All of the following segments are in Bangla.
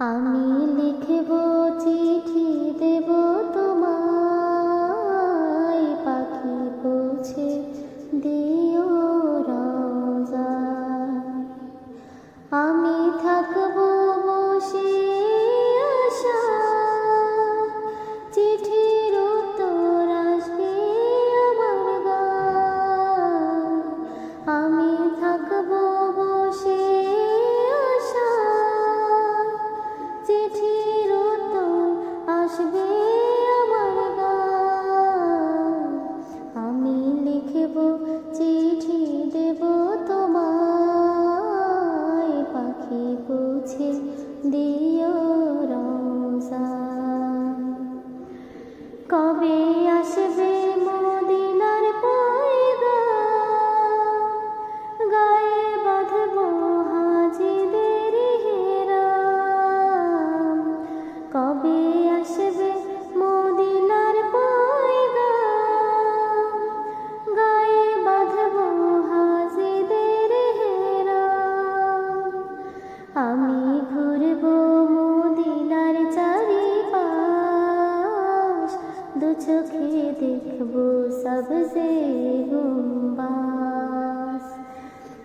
আমি লিখব চিঠি দেব আমি ঘুরব মদিনার চারিপাশ। দু চোখে দেখব সবজে গুম্বাস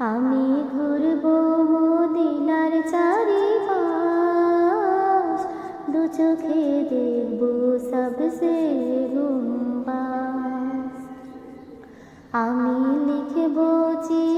আমি ঘুরব মদিনার চারিপাশ। দু চোখে দেখব সবজে গুম্বাস আমি লিখব চিঠি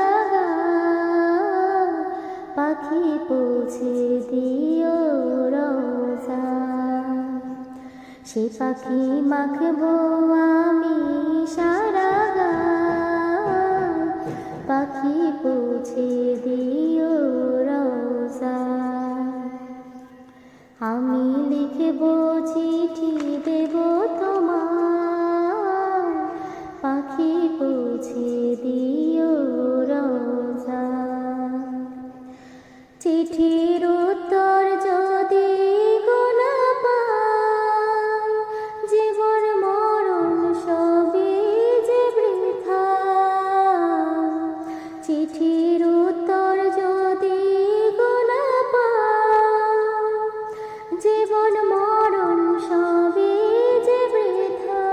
পৌঁছে দিও রোজা। সে পাখি মাখবো আমি সারা পাখি পৌঁছে দিও রোজা। আমি লিখব চিঠি দেব তোমার পাখি পৌঁছে দিও রোজা। চিঠির চিঠির উত্তর যদি গোনা জীবন মরণ সবই যে বৃথা।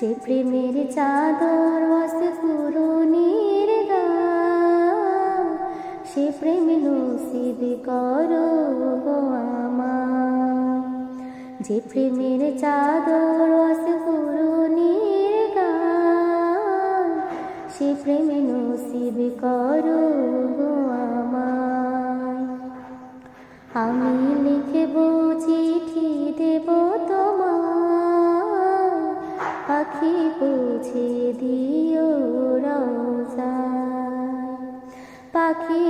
যে প্রেমের চাদর ওয়াস পুরনির সে প্রেম নসিব করো গো যে প্রেমের চাদর ওয়াস পুরনির সে প্রেমে নসিব করো গো আমায়। আমি লিখব চিঠি দেব তোমার পাখি পৌঁছে দিও রোজা পাখি